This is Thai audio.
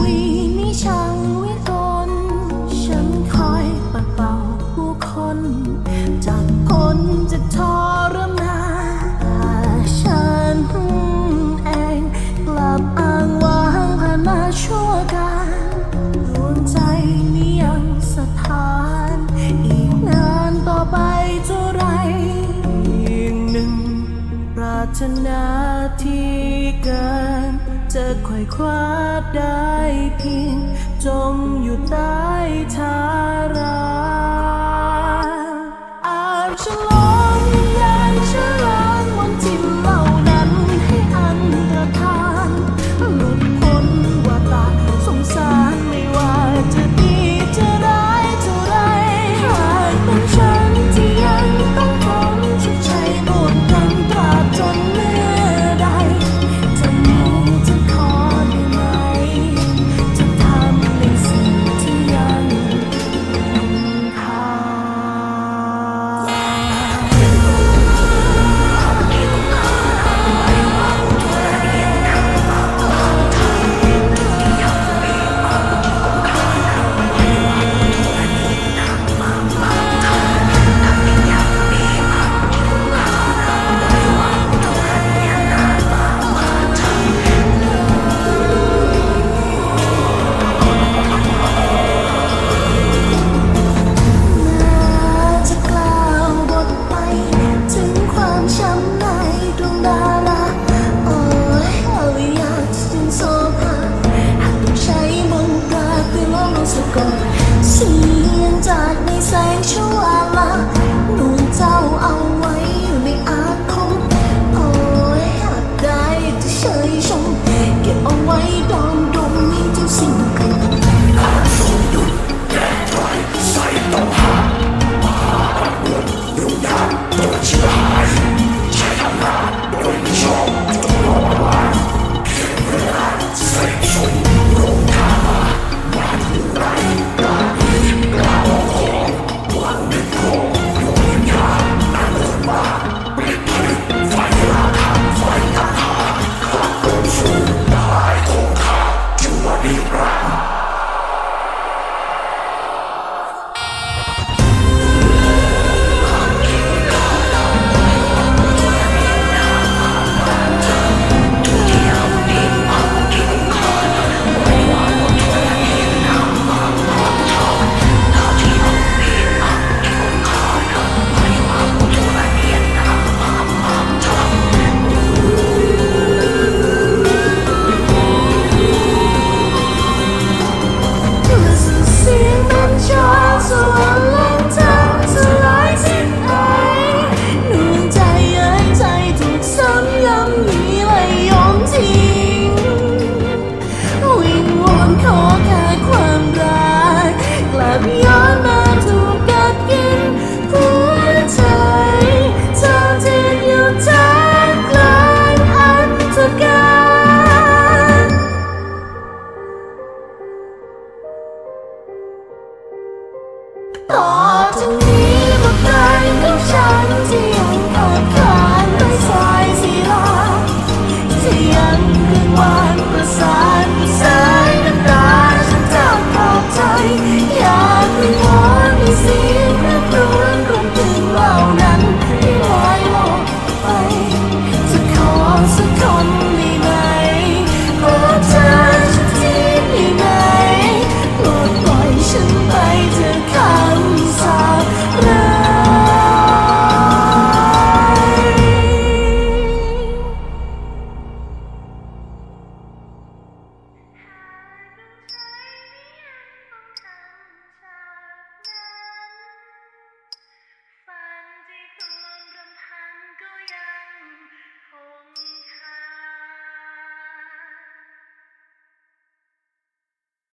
วีมิช่งวิกลฉันคอยปัดเป่าผู้คน จากคนจะทรมานแต่ฉันเองกลับอ้างว้างผ่านมาชั่วการดวงใจนี้ยังสถาน อีกนานต่อไปเท่ไรอีกหนึ่งปรารถนาที่เกิด จะค่อยคว้าได้เพียงจมอยู่ใต้ทารา ต่อจากนี้บทเใจของฉัน